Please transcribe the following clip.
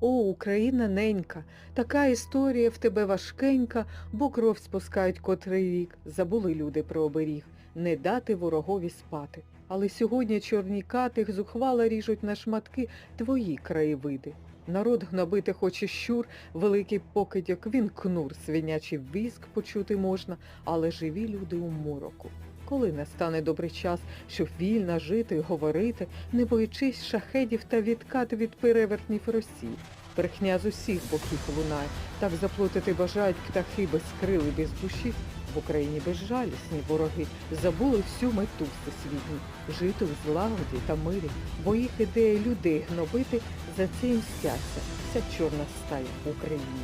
О, Україна ненька, така історія в тебе важкенька, бо кров спускають котрий рік. Забули люди про оберіг, не дати ворогові спати. Але сьогодні чорні кати зухвала ріжуть на шматки твої краєвиди. Народ гнобити хоче щур, великий покидьок, він кнур, свинячий віск почути можна, але живі люди у мороку. Коли настане добрий час, щоб вільно жити, говорити, не боячись шахедів та відкат від перевертнів Росії. Брехня з усіх боків лунає, так заплутати бажають птахи без крил і без душі. В Україні безжалісні вороги. Забули всю мету всесвітню. Жити у злагоді та мирі, бо їх ідея людей гнобити за це і мстяться вся чорна стая в Україні.